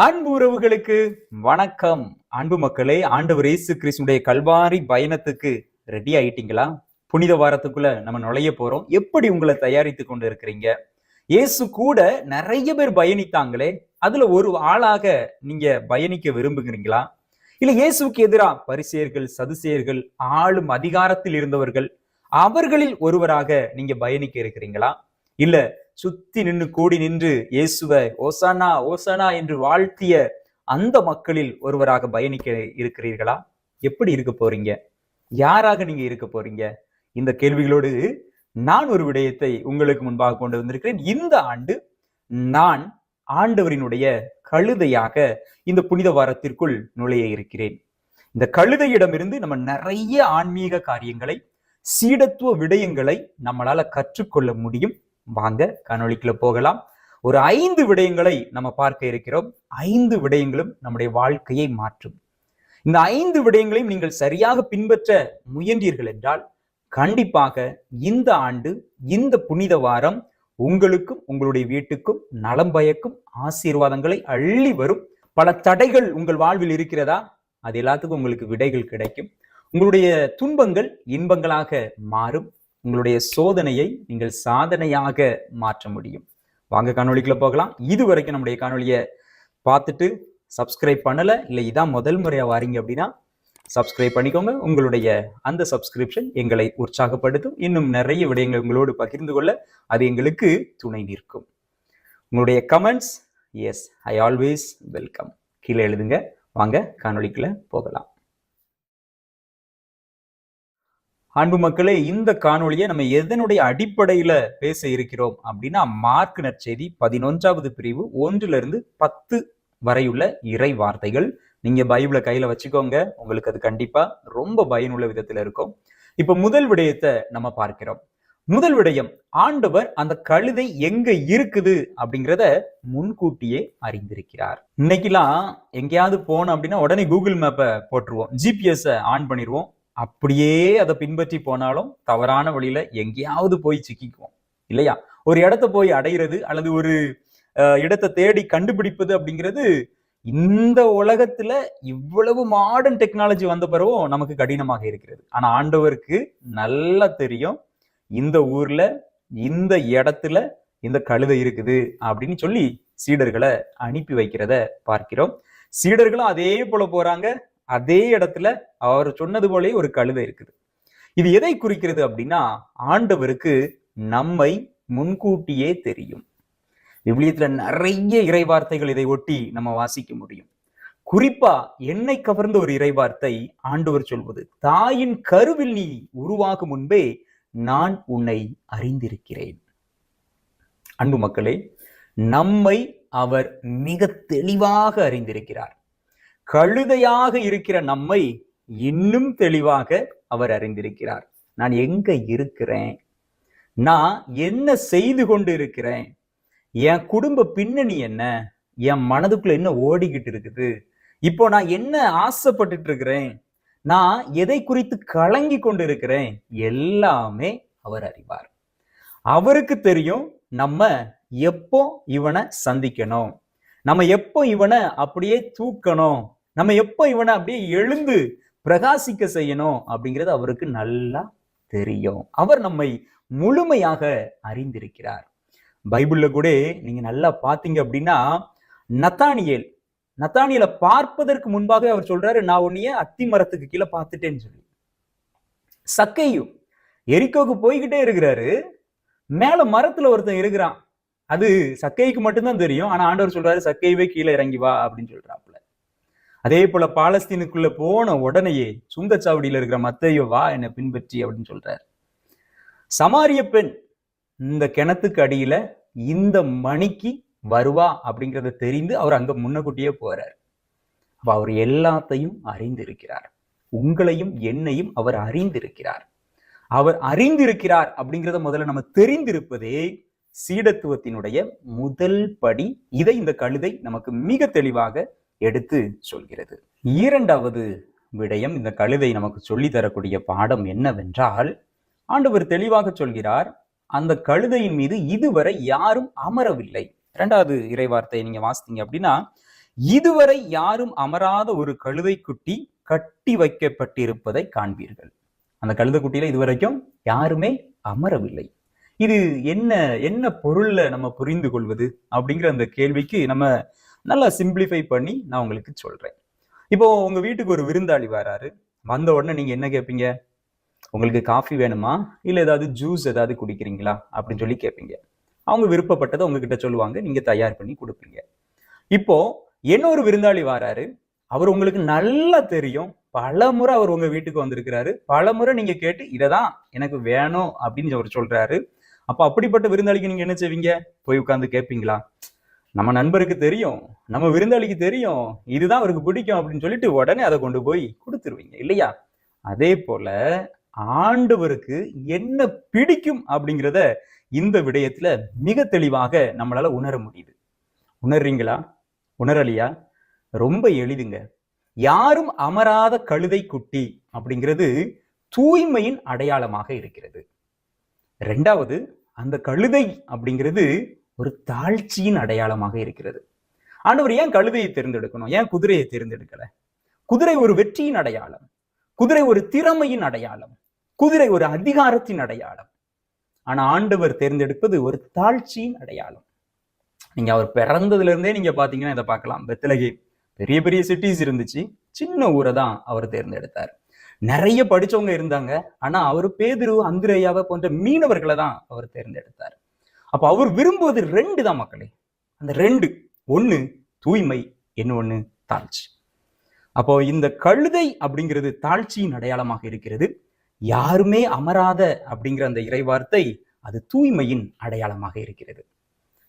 அன்பு உறவுகளுக்கு வணக்கம். அன்பு மக்களே ஆண்டவர் இயேசு கிறிஸ்துடைய கல்வாரி பயணத்துக்கு ரெடி ஆயிட்டீங்களா? புனித வாரத்துக்குள்ள நம்ம நுழைய போறோம். எப்படி உங்களை தயாரித்து கொண்டு இருக்கிறீங்க இயேசு கூட நிறைய பேர் பயணித்தாங்களே அதுல ஒரு ஆளாக நீங்க பயணிக்க விரும்புகிறீங்களா? இல்ல இயேசுக்கு எதிரா பரிசேயர்கள் சதுசேயர்கள் ஆளும் அதிகாரத்தில் இருந்தவர்கள் அவர்களில் ஒருவராக நீங்க பயணிக்க இருக்கிறீங்களா? இல்ல சுத்தி நின்று கூடி நின்று இயேசுவை ஓசானா ஓசானா என்று வாழ்த்திய அந்த மக்களில் ஒருவராக பயணிக்க இருக்கிறீர்களா? எப்படி இருக்க போறீங்க? யாராக நீங்க இருக்க போறீங்க? இந்த கேள்விகளோடு நான் ஒரு விடயத்தை உங்களுக்கு முன்பாக கொண்டு வந்திருக்கிறேன். இந்த ஆண்டு நான் ஆண்டவரினுடைய கழுதையாக இந்த புனித வாரத்திற்குள் நுழைய இருக்கிறேன். இந்த கழுதையிடமிருந்து நம்ம நிறைய ஆன்மீக காரியங்களை சீடத்துவ விடயங்களை நம்மளால கற்றுக்கொள்ள முடியும். வாங்க காணொலிக்குள்ள போகலாம். ஒரு ஐந்து விடயங்களை நம்ம பார்க்க இருக்கிறோம். ஐந்து விடயங்களும் நம்முடைய வாழ்க்கையை மாற்றும். இந்த ஐந்து விடயங்களையும் நீங்கள் சரியாக பின்பற்ற முயன்றீர்கள் என்றால் கண்டிப்பாக இந்த ஆண்டு இந்த புனித வாரம் உங்களுக்கும் உங்களுடைய வீட்டுக்கும் நலம் பயக்கும் ஆசீர்வாதங்களை அள்ளி வரும் பல தடைகள் உங்கள் வாழ்வில் இருக்கிறதா? அது எல்லாத்துக்கும் உங்களுக்கு விடைகள் கிடைக்கும். உங்களுடைய துன்பங்கள் இன்பங்களாக மாறும். உங்களுடைய சோதனையை நீங்கள் சாதனையாக மாற்ற முடியும். வாங்க காணொலிக்குள்ள போகலாம். இது வரைக்கும் நம்முடைய காணொலியை பார்த்துட்டு சப்ஸ்கிரைப் பண்ணல இல்லை இதான் முதல் முறையா வாரீங்க அப்படின்னா சப்ஸ்கிரைப் பண்ணிக்கோங்க. உங்களுடைய அந்த சப்ஸ்கிரிப்ஷன் எங்களை உற்சாகப்படுத்தும். இன்னும் நிறைய விடயங்கள் உங்களோடு பகிர்ந்து கொள்ள அது எங்களுக்கு துணை நிற்கும். உங்களுடைய comments as I always welcome கீழே எழுதுங்க. வாங்க காணொலிக்குள்ள போகலாம். அன்பு மக்களே இந்த காணொளியை நம்ம எதனுடைய அடிப்படையில பேச இருக்கிறோம் அப்படின்னா மார்க் நற்செய்தி பதினொன்றாவது பிரிவு ஒன்றிலிருந்து பத்து வரையுள்ள இறை வார்த்தைகள். நீங்க பைபிளை கையில வச்சுக்கோங்க. உங்களுக்கு அது கண்டிப்பா ரொம்ப பயனுள்ள விதத்துல இருக்கும். இப்ப முதல் விடயத்தை நம்ம பார்க்கிறோம். முதல் விடயம் ஆண்டவர் அந்த கழுதை எங்க இருக்குது அப்படிங்கிறத முன்கூட்டியே அறிந்திருக்கிறார். இன்னைக்கெல்லாம் எங்கேயாவது போனோம் அப்படின்னா உடனே கூகுள் மேப்பை போட்டுருவோம். ஜிபிஎஸ் ஆன் பண்ணிடுவோம். அப்படியே அதை பின்பற்றி போனாலும் தவறான வழியில எங்கேயாவது போய் சிக்கிக்குவோம். இல்லையா? ஒரு இடத்த போய் அடையிறது அல்லது ஒரு இடத்தை தேடி கண்டுபிடிப்பது அப்படிங்கிறது இந்த உலகத்துல இவ்வளவு மாடர்ன் டெக்னாலஜி வந்த பிறகும் நமக்கு கடினமாக இருக்கிறது. ஆனா ஆண்டவருக்கு நல்லா தெரியும் இந்த ஊர்ல இந்த இடத்துல இந்த கழுதை இருக்குது அப்படின்னு சொல்லி சீடர்களை அனுப்பி வைக்கிறத பார்க்கிறோம். சீடர்களும் அதே போல போறாங்க. அதே இடத்துல அவர் சொன்னது போலே ஒரு கழுதை இருக்குது. இது எதை குறிக்கிறது அப்படின்னா ஆண்டவருக்கு நம்மை முன்கூட்டியே தெரியும். விவிலியத்துல நிறைய இறைவார்த்தைகள் இதை ஒட்டி நம்ம வாசிக்க முடியும். குறிப்பா என்னை கவர்ந்த ஒரு இறைவார்த்தை ஆண்டவர் சொல்வது தாயின் கருவில் நீ உருவாகும் முன்பே நான் உன்னை அறிந்திருக்கிறேன். அன்பு மக்களே நம்மை அவர் மிக தெளிவாக அறிந்திருக்கிறார். கழுதையாக இருக்கிற நம்மை இன்னும் தெளிவாக அவர் அறிந்திருக்கிறார். நான் எங்க இருக்கிறேன்? நான் என்ன செய்து கொண்டு இருக்கிறேன் என் குடும்ப பின்னணி என்ன? என் மனதுக்குள்ள என்ன ஓடிக்கிட்டு இருக்குது? இப்போ நான் என்ன ஆசைப்பட்டுட்டு இருக்கிறேன் நான் எதை குறித்து கலங்கி கொண்டு இருக்கிறேன் எல்லாமே அவர் அறிவார். அவருக்கு தெரியும் நம்ம எப்போ இவனை சந்திக்கணும். நம்ம எப்போ இவனை அப்படியே தூக்கணும்? நம்ம எப்போ இவனை அப்படியே எழுந்து பிரகாசிக்க செய்யணும்? அப்படிங்கிறது அவருக்கு நல்லா தெரியும். அவர் நம்மை முழுமையாக அறிந்திருக்கிறார். பைபிள்ல கூட நீங்க நல்லா பாத்தீங்க அப்படின்னா நத்தானியல் நத்தானியலை பார்ப்பதற்கு முன்பாக அவர் சொல்றாரு நான் உன்னைய அத்தி மரத்துக்கு கீழே பார்த்துட்டேன்னு சொல்லி. சக்கையும் எரிக்கோக்கு போய்கிட்டே இருக்கிறாரு. மேல மரத்துல ஒருத்தன் இருக்கிறான். அது சக்கைக்கு மட்டும்தான் தெரியும். ஆனா ஆண்டவர் சொல்றாரு சக்கையவே கீழே இறங்கி வா அப்படின்னு சொல்றாப்புல. அதே போல பாலஸ்தீனுக்குள்ள போன உடனேயே சுங்கச்சாவடியில இருக்கிற மத்தையோ வா என்னை பின்பற்றி அப்படின்னு சொல்றாரு. சமாரிய பெண் இந்த கிணத்துக்கு அடியில இந்த மணிக்கு வருவா அப்படிங்கிறத தெரிந்து அவர் அங்க முன்னக்கூட்டியே போறார். அப்ப அவர் எல்லாத்தையும் அறிந்திருக்கிறார். உங்களையும் என்னையும் அவர் அறிந்திருக்கிறார். அவர் அறிந்திருக்கிறார் அப்படிங்கிறத முதல்ல நம்ம தெரிந்திருப்பதே சீடத்துவத்தினுடைய முதல் படி இதை இந்த கழுதை நமக்கு மிக தெளிவாக எடுத்து சொல்கிறது. இரண்டாவது விடயம் இந்த கழுதை நமக்கு சொல்லி தரக்கூடிய பாடம் என்னவென்றால் ஆண்டவர் தெளிவாக சொல்கிறார் அந்த கழுதையின் மீது இதுவரை யாரும் அமரவில்லை. இரண்டாவது இறைவார்த்தையை நீங்க வாசித்தீங்க அப்படின்னா இதுவரை யாரும் அமராத ஒரு கழுதை குட்டி கட்டி வைக்கப்பட்டிருப்பதை காண்பீர்கள். அந்த கழுதை குட்டியில இதுவரைக்கும் யாருமே அமரவில்லை. இது என்ன என்ன பொருள்ல நம்ம புரிந்து கொள்வது அப்படிங்கிற அந்த கேள்விக்கு நம்ம நல்லா சிம்பிளிஃபை பண்ணி நான் உங்களுக்கு சொல்றேன். இப்போ உங்க வீட்டுக்கு ஒரு விருந்தாளி வராரு. வந்த உடனே நீங்க என்ன கேட்பீங்க உங்களுக்கு காஃபி வேணுமா? இல்ல ஏதாவது ஜூஸ் ஏதாவது குடிக்கிறீங்களா? அப்படின்னு சொல்லி கேட்பீங்க அவங்க விருப்பப்பட்டதை உங்ககிட்ட சொல்லுவாங்க. நீங்க தயார் பண்ணி கொடுப்பீங்க. இப்போ இன்னொரு விருந்தாளி வராரு. அவர் உங்களுக்கு நல்லா தெரியும். பல முறை அவர் உங்க வீட்டுக்கு வந்திருக்கிறாரு. பல முறை நீங்க கேட்டு இததான் எனக்கு வேணும் அப்படின்னு அவர் சொல்றாரு. அப்ப அப்படிப்பட்ட விருந்தாளிக்கு நீங்க என்ன செய்வீங்க? போய் உட்கார்ந்து கேட்பீங்களா நம்ம நண்பருக்கு தெரியும். நம்ம விருந்தாளிக்கு தெரியும். இதுதான் அவருக்கு பிடிக்கும் அப்படின்னு சொல்லிட்டு உடனே அதை கொண்டு போய் கொடுத்துருவீங்க இல்லையா? அதே போல ஆண்டவருக்கு என்ன பிடிக்கும் அப்படிங்கிறத இந்த விடயத்துல மிக தெளிவாக நம்மளால உணர முடியுது. உணர்றீங்களா? உணரலையா? ரொம்ப எளிதுங்க. யாரும் அமராத கழுதை குட்டி அப்படிங்கிறது தூய்மையின் அடையாளமாக இருக்கிறது. ரெண்டாவது அந்த கழுதை அப்படிங்கிறது ஒரு தாழ்ச்சியின் அடையாளமாக இருக்கிறது. ஆண்டவர் ஏன் கழுதையை தேர்ந்தெடுக்கணும்? ஏன் குதிரையை தேர்ந்தெடுக்கல? குதிரை ஒரு வெற்றியின் அடையாளம். குதிரை ஒரு திறமையின் அடையாளம். குதிரை ஒரு அதிகாரத்தின் அடையாளம். ஆனா ஆண்டவர் தேர்ந்தெடுப்பது ஒரு தாழ்ச்சியின் அடையாளம். நீங்க அவர் பிறந்ததுல இருந்தே நீங்க பாத்தீங்கன்னா இதை பார்க்கலாம். பெத்தலகே பெரிய பெரிய சிட்டிஸ் இருந்துச்சு. சின்ன ஊரை தான் அவர் தேர்ந்தெடுத்தார். நிறைய படிச்சவங்க இருந்தாங்க. ஆனா அவர் பேதுரு அந்திரையாவை போன்ற மீனவர்களை தான் அவர் தேர்ந்தெடுத்தார். அப்ப அவர் விரும்புவது ரெண்டு தான் மக்களே. அந்த ரெண்டு. ஒண்ணு தூய்மை இன்னொன்னு தாழ்ச்சி. அப்போ இந்த கழுதை அப்படிங்கிறது தாழ்ச்சியின் அடையாளமாக இருக்கிறது. யாருமே அமராத அப்படிங்கிற அந்த இறைவார்த்தை அது தூய்மையின் அடையாளமாக இருக்கிறது.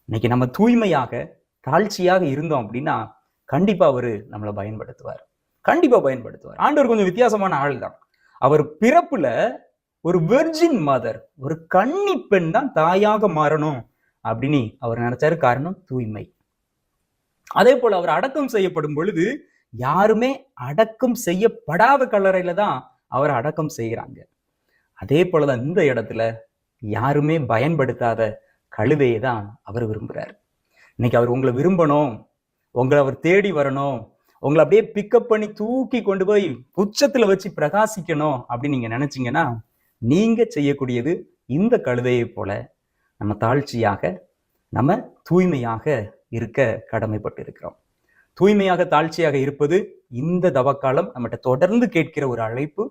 இன்னைக்கு நம்ம தூய்மையாக தாழ்ச்சியாக இருந்தோம் அப்படின்னா கண்டிப்பா அவரு நம்மளை பயன்படுத்துவார். கண்டிப்பா பயன்படுத்துவார். ஆண்டவர் கொஞ்சம் வித்தியாசமான ஆள் தான். அவர் பிறப்புல ஒரு வெர்ஜின் மதர் ஒரு கன்னி பெண் தான் தாயாக மாறணும் அப்படின்னு அவர் நினைச்சாரு. காரணம் தூய்மை. அதே போல அவர் அடக்கம் செய்யப்படும் பொழுது யாருமே அடக்கம் செய்யப்படாத கல்லறையில தான் அவர் அடக்கம் செய்கிறாங்க. அதே போலதான் இந்த இடத்துல யாருமே பயன்படுத்தாத கழுதையை தான் அவர் விரும்புகிறார் இன்னைக்கு அவர் உங்களை விரும்பணும் உங்களை அவர் தேடி வரணும் உங்களை அப்படியே பிக்கப் பண்ணி தூக்கி கொண்டு போய் உச்சத்துல வச்சு பிரகாசிக்கணும் அப்படின்னு நீங்க நினைச்சீங்கன்னா நீங்க செய்யக்கூடியது இந்த கழுதையை போல நம்ம தாழ்ச்சியாக நம்ம தூய்மையாக இருக்க கடமைப்பட்டு இருக்கிறோம். தூய்மையாக தாழ்ச்சியாக இருப்பது இந்த தவக்காலம் நம்மகிட்ட தொடர்ந்து கேட்கிற ஒரு அழைப்பு.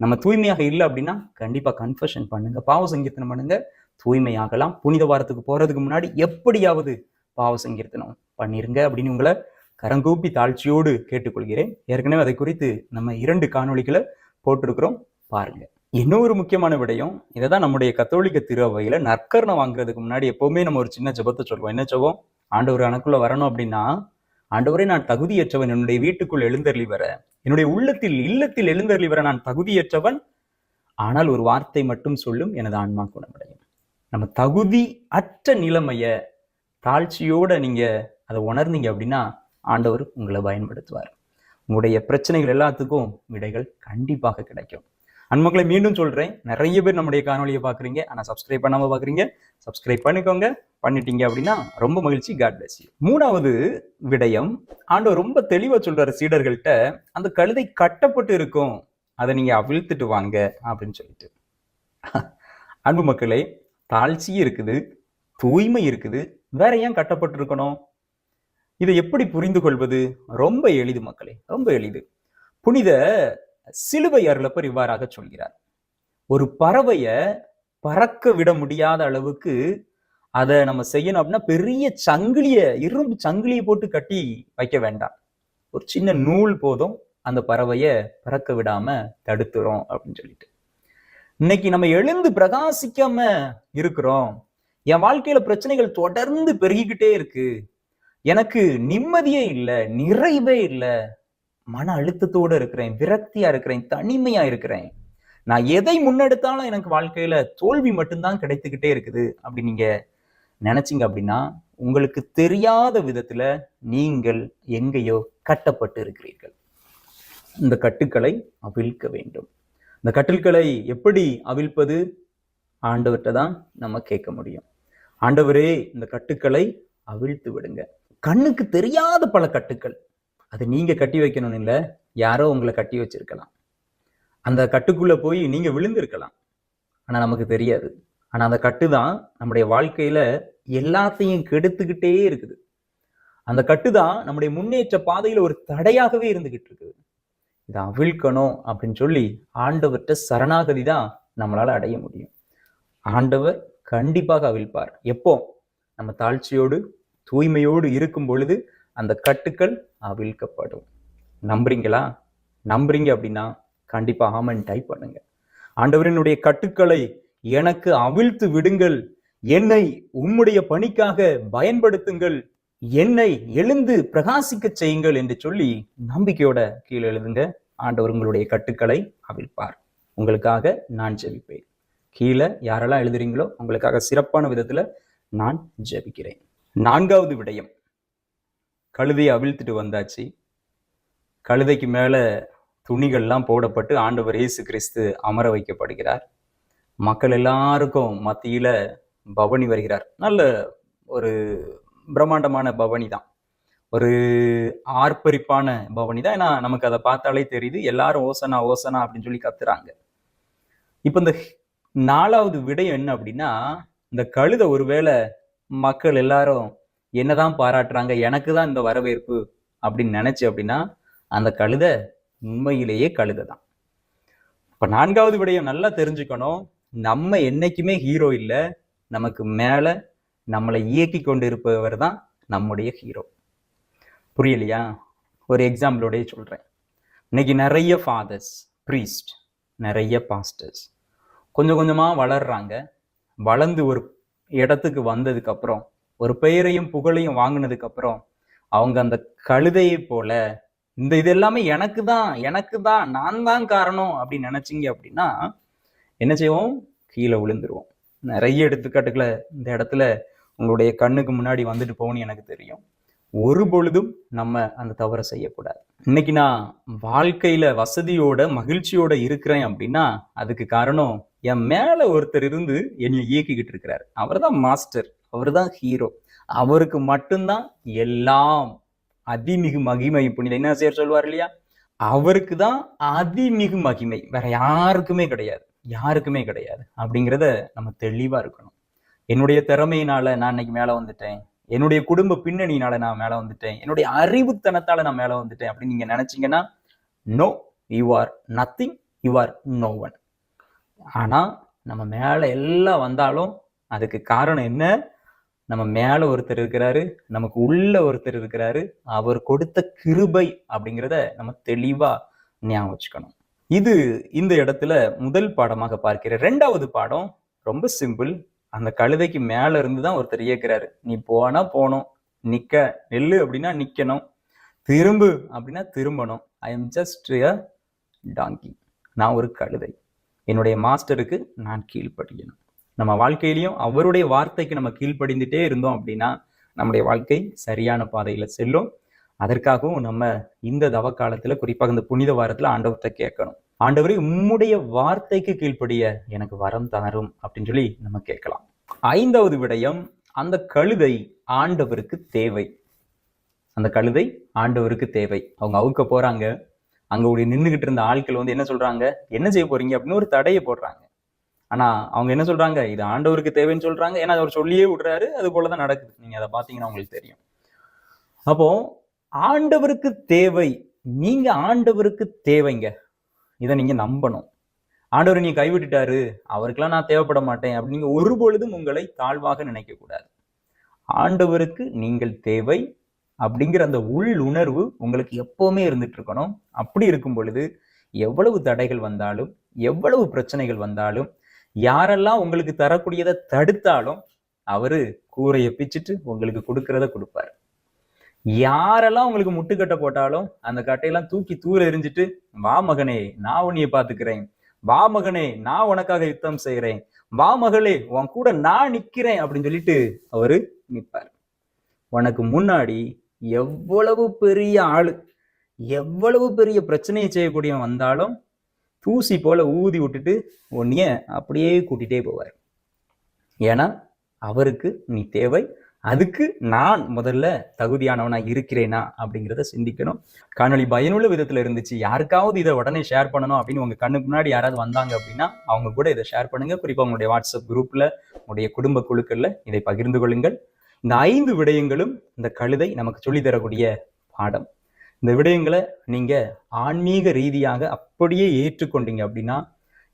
நம்ம தூய்மையாக இல்லை அப்படின்னா கண்டிப்பாக கன்ஃபஷன் பண்ணுங்க பாவ சங்கீர்த்தனம் பண்ணுங்க தூய்மையாகலாம். புனித வாரத்துக்கு போறதுக்கு முன்னாடி எப்படியாவது பாவ சங்கீர்த்தனம் பண்ணிருங்க அப்படின்னு உங்களை கரங்கூப்பி தாழ்ச்சியோடு கேட்டுக்கொள்கிறேன். ஏற்கனவே அதை குறித்து நம்ம இரண்டு காணொளிகளை போட்டிருக்கிறோம். பாருங்க. இன்னொரு முக்கியமான விடயம். இதை தான் நம்முடைய கத்தோலிக்க திருவையில நற்கரணை வாங்குறதுக்கு முன்னாடி எப்பவுமே நம்ம ஒரு சின்ன ஜெபத்தை சொல்லுவோம் என்ன ஜெபம்? ஆண்டவர் எனக்குள்ள வரணும் அப்படின்னா ஆண்டவரே நான் தகுதியற்றவன். என்னுடைய வீட்டுக்குள் எழுந்தருளி வர. என்னுடைய உள்ளத்தில் இல்லத்தில் எழுந்தருளி வர நான் தகுதியற்றவன். ஆனால் ஒரு வார்த்தை மட்டும் சொல்லும் எனது ஆன்மா குணமடையும். நம்ம தகுதி அற்ற நிலைமைய தாழ்ச்சியோட நீங்க அதை உணர்ந்தீங்க அப்படின்னா ஆண்டவர் உங்களை பயன்படுத்துவார். உங்களுடைய பிரச்சனைகள் எல்லாத்துக்கும் விடைகள் கண்டிப்பாக கிடைக்கும். அன்மக்களை மீண்டும் சொல்கிறேன் நிறைய பேர் நம்முடைய காணொலியை பார்க்குறீங்க ஆனால் சப்ஸ்கிரைப் பண்ணாமல் பார்க்குறீங்க சப்ஸ்கிரைப் பண்ணிக்கோங்க. பண்ணிட்டீங்க அப்படின்னா ரொம்ப மகிழ்ச்சி காட் பிளஸ் மூணாவது விடயம் ஆண்டவர் ரொம்ப தெளிவாக சொல்கிறார் சீடர்கள்ட்ட அந்த கழுதை கட்டப்பட்டு இருக்கும் அதை நீங்கள் அவிழ்த்துட்டு வாங்க அப்படின்னு சொல்லிட்டு. அன்பு மக்களே தாழ்ச்சி இருக்குது தூய்மை இருக்குது வேற ஏன் கட்டப்பட்டு இருக்கணும் இதை எப்படி புரிந்து கொள்வது ரொம்ப எளிது மக்களே ரொம்ப எளிது. புனித சிலுவை அருளப்பர் இவ்வாறாக சொல்கிறார். ஒரு பறவைய பறக்க விட முடியாத அளவுக்கு அதை நம்ம செய்யணும் அப்படின்னா பெரிய சங்கிலிய இரும்பு சங்கிலியை போட்டு கட்டி வைக்க வேண்டாம். ஒரு சின்ன நூல் போதும் அந்த பறவைய பறக்க விடாம தடுத்துறோம் அப்படின்னு சொல்லிட்டு. இன்னைக்கு நம்ம எழுந்து பிரகாசிக்காம இருக்கிறோம். என் வாழ்க்கையில பிரச்சனைகள் தொடர்ந்து பெருகிக்கிட்டே இருக்கு. எனக்கு நிம்மதியே இல்லை நிறைவே இல்லை. மன அழுத்தத்தோட இருக்கிறேன் விரக்தியா இருக்கிறேன் தனிமையா இருக்கிறேன். நான் எதை முன்னெடுத்தாலும் எனக்கு வாழ்க்கையில தோல்வி மட்டும்தான் கிடைத்துக்கிட்டே இருக்குது. அப்படி நீங்க நினைச்சிங்க அப்படின்னா உங்களுக்கு தெரியாத விதத்துல நீங்கள் எங்கேயோ கட்டப்பட்டு இருக்கிறீர்கள். இந்த கட்டுக்களை அவிழ்க்க வேண்டும். இந்த கட்டுக்களை எப்படி அவிழ்ப்பது? ஆண்டவர்கிட்ட தான் நம்ம கேட்க முடியும். ஆண்டவரே இந்த கட்டுக்களை அவிழ்த்து விடுங்க. கண்ணுக்கு தெரியாத பல கட்டுக்கள். அது நீங்க கட்டி வைக்கணும்னு இல்லை யாரோ உங்களை கட்டி வச்சிருக்கலாம். அந்த கட்டுக்குள்ள போய் நீங்க விழுந்திருக்கலாம். ஆனா நமக்கு தெரியாது. ஆனா அந்த கட்டு தான் நம்முடைய வாழ்க்கையில எல்லாத்தையும் கெடுத்துக்கிட்டே இருக்குது. அந்த கட்டு தான் நம்முடைய முன்னேற்ற பாதையில ஒரு தடையாகவே இருந்துகிட்டு இருக்குது. இதை அவிழ்க்கணும் அப்படின்னு சொல்லி ஆண்டவர்கிட்ட சரணாகதி தான் நம்மளால அடைய முடியும். ஆண்டவர் கண்டிப்பாக அவிழ்ப்பார். எப்போ? நம்ம தாழ்ச்சியோடு தூய்மையோடு இருக்கும் பொழுது அந்த கட்டுக்கள் அவிழ்க்கப்படும் நம்புறீங்களா? நம்புறீங்க அப்படின்னா கண்டிப்பாக ஆமன் டைப் பண்ணுங்க. ஆண்டவரினுடைய கட்டுக்களை எனக்கு அவிழ்த்து விடுங்கள். என்னை உம்முடைய பணிக்காக பயன்படுத்துங்கள். என்னை எழுந்து பிரகாசிக்க செய்யுங்கள் என்று சொல்லி நம்பிக்கையோட கீழே எழுதுங்க. ஆண்டவர் உங்களுடைய கட்டுக்களை அவிழ்ப்பார். உங்களுக்காக நான் ஜெபிப்பேன். கீழே யாரெல்லாம் எழுதுறீங்களோ உங்களுக்காக சிறப்பான விதத்துல நான் ஜெபிக்கிறேன். நான்காவது விடயம். கழுதையை அவிழ்த்துட்டு வந்தாச்சு. கழுதைக்கு மேலே துணிகள்லாம் போடப்பட்டு ஆண்டவர் இயேசு கிறிஸ்து அமர வைக்கப்படுகிறார். மக்கள் எல்லாருக்கும் மத்தியில் பவனி வருகிறார். நல்ல ஒரு பிரம்மாண்டமான பவனி தான். ஒரு ஆர்ப்பரிப்பான பவனி தான். ஏன்னா நமக்கு அதை பார்த்தாலே தெரியுது. எல்லாரும் ஓசனா ஓசனா அப்படின்னு சொல்லி கத்துறாங்க. இப்போ இந்த நாலாவது விடயம் என்ன அப்படின்னா இந்த கழுதை ஒருவேளை மக்கள் எல்லாரும் என்னதான் பாராட்டுறாங்க எனக்கு தான் இந்த வரவேற்பு அப்படின்னு நினைச்சு அப்படின்னா அந்த கழுதை உண்மையிலேயே கழுதை தான் இப்போ நான்காவது விடயம் நல்லா தெரிஞ்சுக்கணும். நம்ம என்னைக்குமே ஹீரோ இல்லை. நமக்கு மேலே நம்மளை இயக்கி கொண்டு இருப்பவர் தான் நம்முடைய ஹீரோ புரியலையா? ஒரு எக்ஸாம்பிளோடய சொல்கிறேன் இன்னைக்கு நிறைய ஃபாதர்ஸ் ப்ரீஸ்ட் நிறைய பாஸ்டர்ஸ் கொஞ்சம் கொஞ்சமாக வளர்றாங்க. வளர்ந்து ஒரு இடத்துக்கு வந்ததுக்கு அப்புறம் ஒரு பெயரையும் புகழையும் வாங்கினதுக்கு அப்புறம் அவங்க அந்த கழுதையை போல இந்த இது எல்லாமே எனக்கு தான் எனக்கு தான் நான் தான் காரணம் அப்படின்னு நினைச்சிங்க அப்படின்னா என்ன செய்வோம்? கீழே விழுந்துருவோம். நிறைய எடுத்துக்காட்டுகளை இந்த இடத்துல உங்களுடைய கண்ணுக்கு முன்னாடி வந்துட்டு போகணும்னு எனக்கு தெரியும். ஒரு பொழுதும் நம்ம அந்த தவறை செய்யக்கூடாது. இன்னைக்கு நான் வாழ்க்கையில வசதியோட மகிழ்ச்சியோட இருக்கிறேன் அப்படின்னா அதுக்கு காரணம் என் மேல ஒருத்தர் இருந்து என்னை இயக்கிக்கிட்டு இருக்கிறார். அவர் தான் மாஸ்டர் அவர் தான் ஹீரோ அவருக்கு மட்டும்தான் எல்லாம் அதிமிகு மகிமை புனித என்ன செய்ய சொல்வார் இல்லையா? அவருக்கு தான் அதிமிகு மகிமை. வேற யாருக்குமே கிடையாது. யாருக்குமே கிடையாது. அப்படிங்கிறத நம்ம தெளிவா இருக்கணும். என்னுடைய திறமையினால நான் இன்னைக்கு மேல வந்துட்டேன். என்னுடைய குடும்ப பின்னணியினால நான் மேல வந்துட்டேன். என்னுடைய அறிவுத்தனத்தால நான் மேல வந்துட்டேன் அப்படின்னு நீங்க நினைச்சீங்கன்னா no you are nothing you are no one ஆனா நம்ம மேல எல்லாம் வந்தாலும் அதுக்கு காரணம் என்ன? நம்ம மேல ஒருத்தர் இருக்கிறாரு நமக்கு உள்ள ஒருத்தர் இருக்கிறாரு அவர் கொடுத்த கிருபை அப்படிங்கிறத நம்ம தெளிவா ஞாபகம் வச்சுக்கணும். இது இந்த இடத்துல முதல் பாடமாக பார்க்கிற ரெண்டாவது பாடம் ரொம்ப சிம்பிள். அந்த கழுதைக்கு மேல இருந்து தான் ஒருத்தர் இயக்குறாரு. நீ போனா போகணும். நிக்க. நெல்லு அப்படின்னா நிக்கணும். திரும்பு அப்படின்னா திரும்பணும். ஐ எம் ஜஸ்ட் டாங்கி நான் ஒரு கழுதை. என்னுடைய மாஸ்டருக்கு நான் கீழ்ப்படியணும். நம்ம வாழ்க்கையிலையும் அவருடைய வார்த்தைக்கு நம்ம கீழ்ப்படிந்துட்டே இருந்தோம் அப்படின்னா நம்முடைய வாழ்க்கை சரியான பாதையில செல்லும். அதற்காகவும் நம்ம இந்த தவ காலத்துல குறிப்பாக இந்த புனித வாரத்துல ஆண்டவர்கிட்ட கேட்கணும். ஆண்டவரே உம்முடைய வார்த்தைக்கு கீழ்ப்படிய எனக்கு வரம் தாரும் அப்படின்னு சொல்லி நம்ம கேட்கலாம். ஐந்தாவது விடயம் அந்த கழுதை ஆண்டவருக்கு தேவை. அந்த கழுதை ஆண்டவருக்கு தேவை. அவங்க அவுக்க போறாங்க. அங்க ஒரு நின்றுகிட்டு இருந்த ஆட்கள் வந்து என்ன சொல்றாங்க? என்ன செய்ய போறீங்க? அப்படின்னு ஒரு தடையை போடுறாங்க. ஆனா அவங்க என்ன சொல்றாங்க? இது ஆண்டவருக்கு தேவைன்னு சொல்றாங்க. ஏன்னா அவர் சொல்லியே விடுறாரு. அது போலதான் நடக்குது. நீங்க அதை பார்த்தீங்கன்னா உங்களுக்கு தெரியும். அப்போ ஆண்டவருக்கு தேவை. நீங்க ஆண்டவருக்கு தேவைங்க. இதை நீங்க நம்பணும். ஆண்டவர் நீ கைவிட்டுட்டாரு. அவருக்கெல்லாம் நான் தேவைப்பட மாட்டேன். அப்படிங்க ஒரு பொழுதும் உங்களை தாழ்வாக நினைக்கக்கூடாது. ஆண்டவருக்கு நீங்கள் தேவை. அப்படிங்கிற அந்த உள் உணர்வு உங்களுக்கு எப்பவுமே இருந்துட்டு இருக்கணும் அப்படி இருக்கும் பொழுது எவ்வளவு தடைகள் வந்தாலும் எவ்வளவு பிரச்சனைகள் வந்தாலும் யாரெல்லாம் உங்களுக்கு தரக்கூடியதை தடுத்தாலும் அவரு கூரையை பிச்சுட்டு உங்களுக்கு கொடுக்கறத கொடுப்பாரு. யாரெல்லாம் உங்களுக்கு முட்டுக்கட்டை போட்டாலும் அந்த கட்டையெல்லாம் தூக்கி தூர எரிஞ்சிட்டு வா மகனே நான் உன்னைய பாத்துக்கிறேன். வா மகனே நான் உனக்காக யுத்தம் செய்கிறேன் வா மகளே உன் கூட நான் நிக்கிறேன். அப்படின்னு சொல்லிட்டு அவரு நிற்பார் உனக்கு முன்னாடி எவ்வளவு பெரிய ஆளு எவ்வளவு பெரிய பிரச்சனையை செய்யக்கூடியவன் வந்தாலும் தூசி போல ஊதி விட்டுட்டு உன்னைய அப்படியே கூட்டிகிட்டே போவார். ஏன்னா அவருக்கு நீ தேவை. அதுக்கு நான் முதல்ல தகுதியானவனா இருக்கிறேனா அப்படிங்கிறத சிந்திக்கணும். காணொலி பயனுள்ள விதத்துல இருந்துச்சு. யாருக்காவது இதை உடனே ஷேர் பண்ணணும் அப்படின்னு உங்க கண்ணுக்கு முன்னாடி யாராவது வந்தாங்க அப்படின்னா அவங்க கூட இதை ஷேர் பண்ணுங்க. குறிப்பா உங்களுடைய வாட்ஸ்அப் குரூப்ல உங்களுடைய குடும்ப குழுக்கள்ல இதை பகிர்ந்து கொள்ளுங்கள். இந்த ஐந்து விடயங்களும் இந்த கழுதை நமக்கு சொல்லித்தரக்கூடிய பாடம். இந்த விடயங்களை நீங்க ஆன்மீக ரீதியாக அப்படியே ஏற்றுக்கொண்டீங்க அப்படின்னா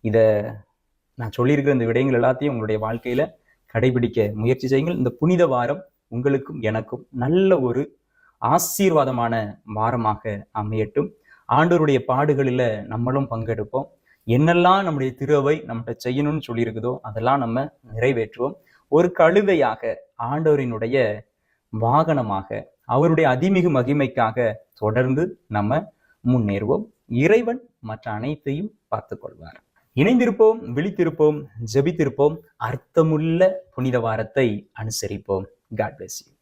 இதை நான் சொல்லியிருக்கிற இந்த விடயங்கள் எல்லாத்தையும் உங்களுடைய வாழ்க்கையில கடைபிடிக்க முயற்சி செய்யுங்கள். இந்த புனித வாரம் உங்களுக்கும் எனக்கும் நல்ல ஒரு ஆசீர்வாதமான வாரமாக அமையட்டும். ஆண்டோருடைய பாடுகளில் நம்மளும் பங்கெடுப்போம். என்னெல்லாம் நம்முடைய திருவை நம்மகிட்ட செய்யணும்னு சொல்லியிருக்குதோ அதெல்லாம் நம்ம நிறைவேற்றுவோம். ஒரு கழுதையாக ஆண்டவரினுடைய வாகனமாக அவருடைய அதிமிகு மகிமைக்காக தொடர்ந்து நம்ம முன்னேறுவோம். இறைவன் மற்ற அனைத்தையும் பார்த்து கொள்வார் இணைந்திருப்போம் விழித்திருப்போம் ஜெபித்திருப்போம். அர்த்தமுள்ள புனித வாரத்தை அனுசரிப்போம். God bless you